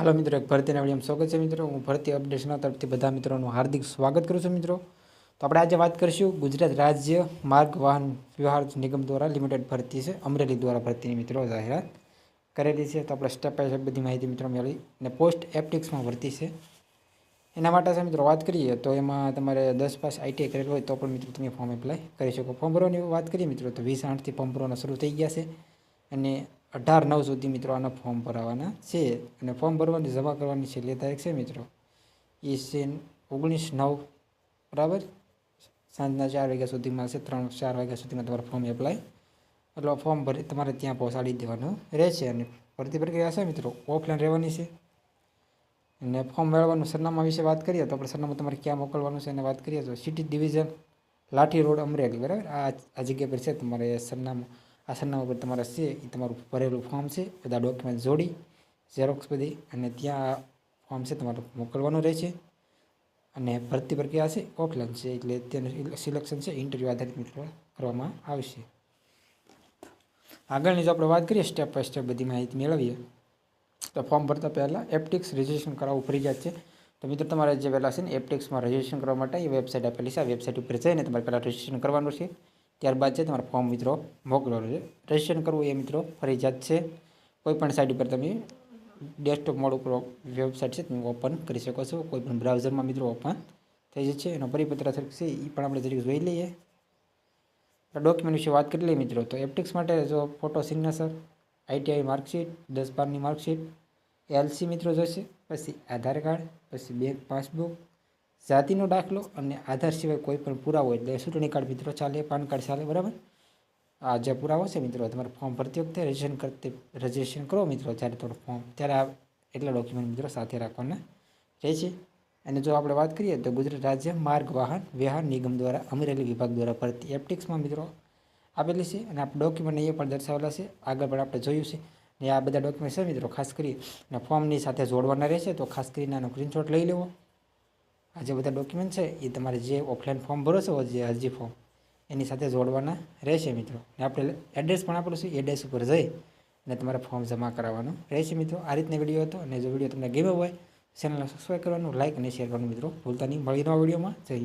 હાલો મિત્રો, એક ભરતીના વિડીયોમાં સ્વાગત છે મિત્રો. હું ભરતી અપડેટ્સના તરફથી બધા મિત્રોનું હાર્દિક સ્વાગત કરું છું મિત્રો. તો આપણે આજે વાત કરીશું ગુજરાત રાજ્ય માર્ગ વાહન વ્યવહાર નિગમ દ્વારા લિમિટેડ ભરતી છે. અમરેલી દ્વારા ભરતીની મિત્રો જાહેરાત કરેલી છે. તો આપણે સ્ટેપ બાય સ્ટેપ બધી માહિતી મિત્રો મેળવી અને પોસ્ટ એપ્ટિક્સમાં ભરતી છે. એના માટે છે મિત્રો, વાત કરીએ તો એમાં તમારે દસ પાસ આઈટીઆઈ કરેલું હોય તો પણ મિત્રો તમે ફોર્મ એપ્લાય કરી શકો. ફોર્મ ભરવાની વાત કરીએ મિત્રો, તો વીસ આઠથી ફોર્મ ભરવાના શરૂ થઈ ગયા છે. અને અઢાર નવ સુધી મિત્રો આના ફોર્મ ભરાવાના છે અને ફોર્મ ભરવાની જમા કરવાની છેલ્લી તારીખ છે મિત્રો. એ છે ઓગણીસ નવ, બરાબર? સાંજના ચાર વાગ્યા સુધીમાં છે ત્રણ, ચાર વાગ્યા સુધીમાં તમારે ફોર્મ એપ્લાય એટલે ફોર્મ ભરી તમારે ત્યાં પહોંચાડી દેવાનું રહેશે અને ભરતી પ્રક્રિયા છે મિત્રો ઓફલાઈન રહેવાની છે. અને ફોર્મ મેળવવાનું સરનામા વિશે વાત કરીએ તો આપણે સરનામું તમારે ક્યાં મોકલવાનું છે એને વાત કરીએ તો city division Lathi road Amreli, બરાબર? આ આ જગ્યા પર છે તમારે સરનામું. સરનામા પર તમારે છે એ તમારું ભરેલું ફોર્મ છે, બધા ડોક્યુમેન્ટ જોડી ઝેરોક્સ બધી અને ત્યાં ફોર્મ છે તમારું મોકલવાનું રહેશે. અને ભરતી પ્રક્રિયા છે ઓફલાઈન છે, એટલે તેનું સિલેક્શન છે ઇન્ટરવ્યૂ આધારિત કરવામાં આવશે. આગળની જો આપણે વાત કરીએ સ્ટેપ બાય સ્ટેપ બધી માહિતી મેળવીએ, તો ફોર્મ ભરતા પહેલાં એપ્ટિક્સ રજિસ્ટ્રેશન કરાવવું ફરજિયાત છે. તો મિત્રો, તમારે જે પહેલાં છે ને એપ્ટિક્સમાં રજિસ્ટ્રેશન કરવા માટે એ વેબસાઇટ આપેલી છે. આ વેબસાઇટ ઉપર જઈને તમારે પહેલાં રજિસ્ટ્રેશન કરવાનું છે. ત્યારબાદ છે તમારે ફોર્મ મિત્રો મોકલવાનું છે રજીસ્ટ્રેશન કરવું એ મિત્રો ફરજિયાત છે. કોઈ પણ સાઇટ ઉપર તમે ડેસ્કટોપ મોડ ઉપર વેબસાઇટ છે, તમે ઓપન કરી શકો છો. કોઈ પણ બ્રાઉઝરમાં મિત્રો ઓપન થઈ જશે. એનો પરિપત્ર છે એ પણ આપણે તરીકે જોઈ લઈએ. ડોક્યુમેન્ટ વિશે વાત કરી લઈએ મિત્રો. તો એપ્ટિક્સ માટે જો ફોટો સિગ્નેચર આઈટીઆઈ માર્કશીટ દસ બારની માર્કશીટ એલસી મિત્રો જોઈશે, પછી આધાર કાર્ડ, પછી બેંક પાસબુક જાતિનો દાખલો અને આધાર સિવાય કોઈ પણ પુરાવો એટલે ચૂંટણી કાર્ડ મિત્રો ચાલે, પાન કાર્ડ ચાલે, બરાબર? આ જે પુરાવો છે મિત્રો, તમારે ફોર્મ ભરતી વખતે રજીસ્ટ્રેશન કરતી રજીસ્ટ્રેશન કરો મિત્રો, જ્યારે થોડું ફોર્મ ત્યારે આ એટલા ડોક્યુમેન્ટ મિત્રો સાથે રાખવાના રહે છે. અને જો આપણે વાત કરીએ તો ગુજરાત રાજ્ય માર્ગ વાહન વ્યવહાર નિગમ દ્વારા અમરેલી વિભાગ દ્વારા ભરતી એપ્ટિક્સમાં મિત્રો આપેલી છે અને આપણે ડોક્યુમેન્ટ અહીંયા પણ દર્શાવેલા છે. આગળ પણ આપણે જોયું છે. ને આ બધા ડોક્યુમેન્ટ છે મિત્રો, ખાસ કરી અને ફોર્મની સાથે જોડવાના રહેશે તો ખાસ કરીને આનો સ્ક્રીનશોટ લઈ લેવો. આ જે બધા ડોક્યુમેન્ટ છે એ તમારે જે ઓફલાઈન ફોર્મ ભરો છો, જે અરજી ફોર્મ એની સાથે જોડવાના રહેશે મિત્રો. ને આપણે એડ્રેસ પણ આપેલું છે એડ્રેસ ઉપર જઈ અને તમારે ફોર્મ જમા કરાવવાનું રહેશે મિત્રો. આ રીતનો વીડિયો હતો અને જો વીડિયો તમને ગમ્યો હોય ચેનલને સબસ્ક્રાઈબ કરવાનું લાઇક અને શેર કરવાનું મિત્રો. ભૂલતા નહીં. મળી નવા વિડીયોમાં જય